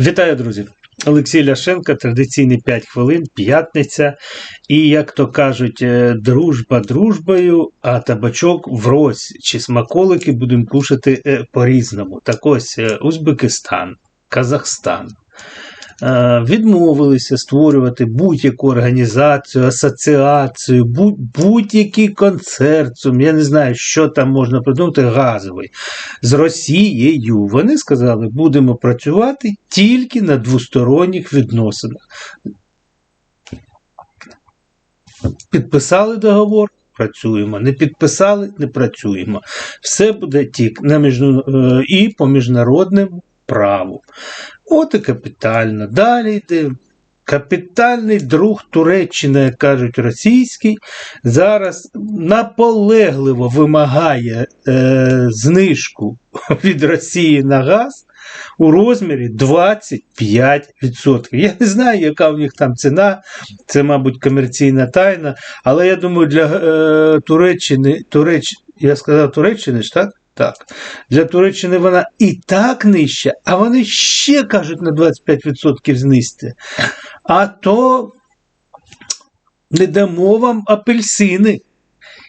Вітаю, друзі! Олексій Ляшенко, традиційні 5 хвилин, п'ятниця. І, як то кажуть, е, дружба дружбою, а табачок врозь чи смаколики будемо кушати е, по-різному. Так ось е, Узбекистан, Казахстан. Е, Відмовилися створювати будь-яку організацію, асоціацію, будь- будь-який концерціум, я не знаю, що там можна придумати, газовий з Росією. Вони сказали, будемо працювати тільки на двосторонніх відносинах. Підписали договор, працюємо. Не підписали, не працюємо. Все буде тільки на міжна... е, і по міжнародному праву. От і капітально. Далі йде. Капітальний друг Туреччини, як кажуть російський, зараз наполегливо вимагає е, знижку від Росії на газ у розмірі 25%. Я не знаю, яка у них там ціна, це, мабуть, комерційна тайна, але я думаю, для е, Туреччини, Туреч, я сказав Туреччини ж, так? Так. Для Туреччини вона і так нижча, а вони ще кажуть на 25% знизьте. А то не дамо вам апельсини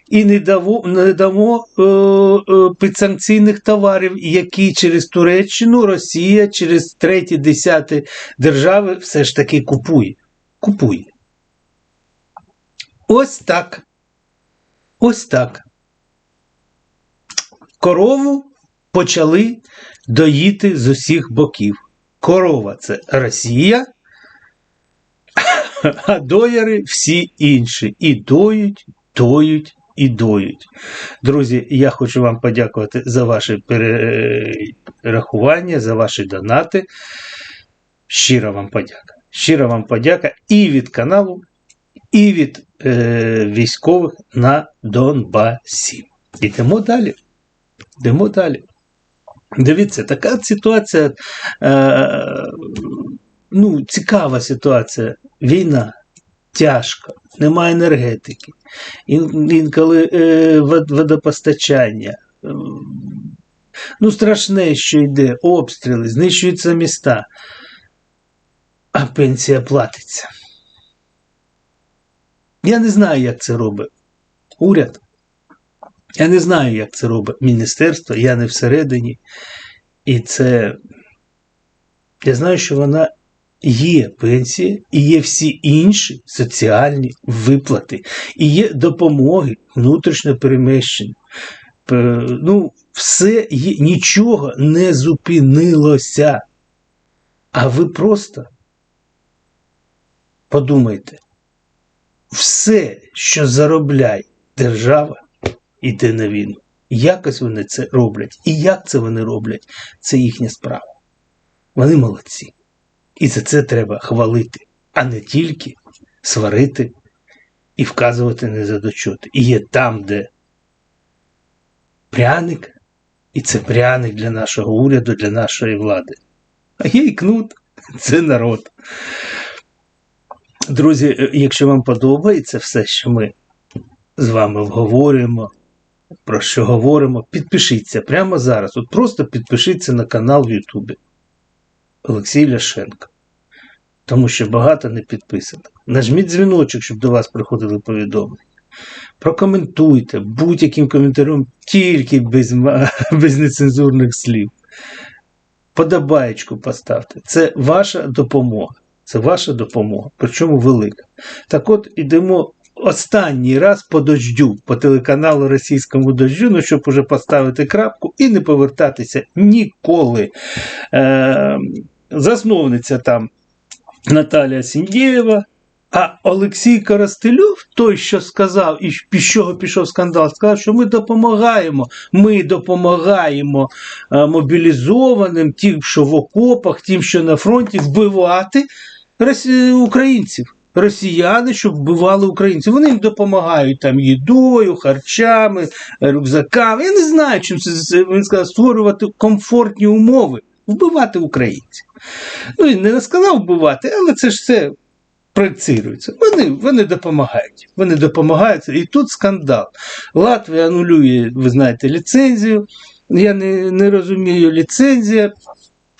і не дамо, не дамо е, е, підсанкційних товарів, які через Туреччину Росія через треті, десяті держави все ж таки купує. Купує. Ось так. Ось так. Корову почали доїти з усіх боків. Корова це Росія, а дояри всі інші. І доють, доють і доють. Друзі, я хочу вам подякувати за ваше перерахування, за ваші донати. Щира вам подяка. Щира вам подяка і від каналу, і від е, військових на Донбасі. Ідемо далі. Йдемо далі. Дивіться, така ситуація, е, ну, цікава ситуація. Війна тяжко, немає енергетики, ін, інколи е, водопостачання. Ну, страшне, що йде, обстріли, знищуються міста, а пенсія платиться. Я не знаю, як це робить уряд. Я не знаю, як це робить міністерство, я не всередині. І це. Я знаю, що вона є пенсія, і є всі інші соціальні виплати, і є допомоги внутрішньо переміщеним. Ну, все є, нічого не зупинилося. А ви просто подумайте, все, що заробляє держава, іде на війну. Якось вони це роблять. І як це вони роблять, це їхня справа. Вони молодці. І за це треба хвалити, а не тільки сварити і вказувати незадочоти. І є там, де пряник, і це пряник для нашого уряду, для нашої влади. А є і кнут, це народ. Друзі, е, якщо вам подобається все, що ми з вами обговорюємо, про що говоримо, підпишіться прямо зараз. От просто підпишіться на канал в Ютубі Олексій Ляшенко. Тому що багато не підписано. Нажміть дзвіночок, щоб до вас приходили повідомлення. Прокоментуйте будь-яким коментарем, тільки без, без нецензурних слів. Подобаєчку поставте. Це ваша допомога. Це ваша допомога, причому велика. Так от ідемо останній раз по дождю, по телеканалу російському дождю, ну щоб уже поставити крапку і не повертатися ніколи. Е, засновниця там Наталія Сіндєєва, а Олексій Коростельов, той, що сказав, і з чого пішов скандал, сказав, що ми допомагаємо. Ми допомагаємо е, мобілізованим, тим, що в окопах, тим, що на фронті, вбивати українців. Росіяни, щоб вбивали українців. Вони їм допомагають там їдою, харчами, рюкзаками. Я не знаю, чим це він сказав, створювати комфортні умови, вбивати українців. Ну, він не сказав вбивати, але це ж все проєцирується. Вони, вони допомагають. Вони допомагають. І тут скандал. Латвія анулює, ви знаєте, ліцензію. Я не, не розумію, ліцензія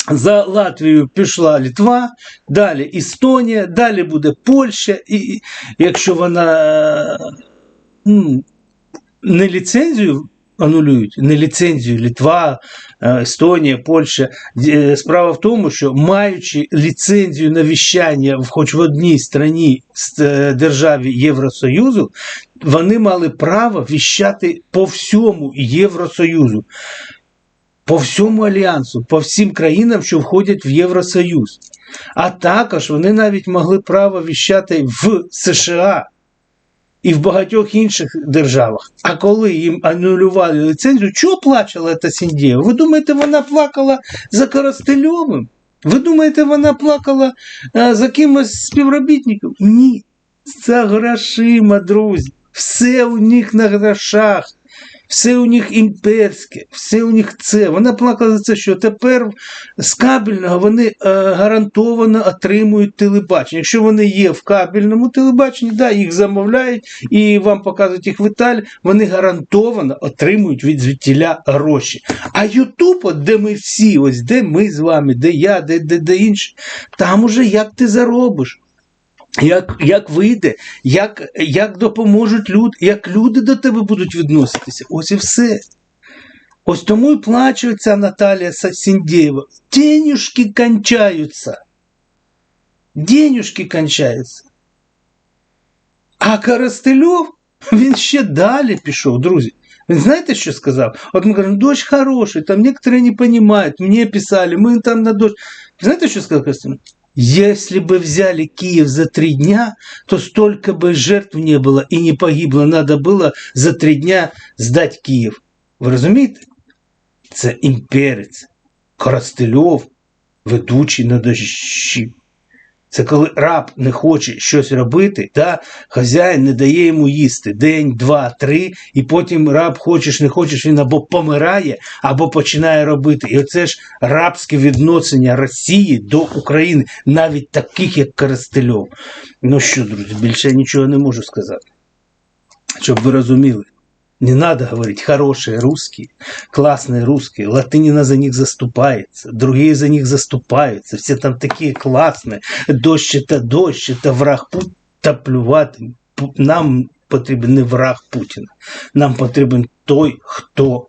За Латвію пішла Літва, далі Естонія, далі буде Польща, і якщо вона е, не ліцензію анулюють, не ліцензію Літва, е, Естонія, Польща. Е, Справа в тому, що маючи ліцензію на віщання в хоч в одній страні державі Євросоюзу, вони мали право віщати по всьому Євросоюзу по всьому альянсу, по всім країнам, що входять в Євросоюз. А також вони навіть могли право віщати в США і в багатьох інших державах. А коли їм анулювали ліцензію, чого плачала та Сіндєва? Ви думаєте, вона плакала за Коростельовим? Ви думаєте, вона плакала е, за кимось з співробітників? Ні. За грошима, друзі. Все у них на грошах все у них імперське, все у них це. Вона плакала за це, що тепер з кабельного вони е, гарантовано отримують телебачення. Якщо вони є в кабельному телебаченні, да, їх замовляють і вам показують їх в Італії, вони гарантовано отримують від звідтіля гроші. А Ютуб, от де ми всі, ось де ми з вами, де я, де, де, де інші, там уже як ти заробиш. Як, як вийде, як, як допоможуть люди, як люди до тебе будуть відноситися. Ось і все. Ось тому і плаче ця Наталія Сіндєєва. Денюшки кончаються. Денюшки кончаються. А Коростельов, він ще далі пішов, друзі. Він знаєте, що сказав? От ми кажемо, дощ хороший, там некоторые не понимают, мне писали, мы там на дождь. Знаете, что сказал Коростельов? Если бы взяли Киев за три дня, то столько бы жертв не было и не погибло. Надо было за три дня сдать Київ. Ви розумієте? Це імперець, Коростельов, ведучий на дощі. Це коли раб не хоче щось робити, та хазяїн не дає йому їсти день, два, три, і потім раб, хочеш, не хочеш, він або помирає, або починає робити. І оце ж рабське відношення Росії до України, навіть таких, як Коростельов. Ну що, друзі, більше нічого не можу сказати. Щоб ви розуміли. Не надо говорить хорошие русские, классные русские. Латынина за них заступается, другие за них заступаются. Все там такие классные. Дощ это дощ, это враг Путіна плювати. Пу- Нам потрібен не враг Путіна. Нам потрібен той, хто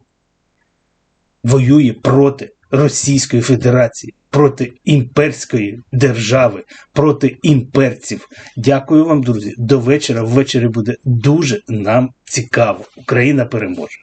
воює проти Російської Федерації, проти імперської держави, проти імперців. Дякую вам, друзі. До вечора. Ввечері буде дуже нам цікаво. Україна переможе.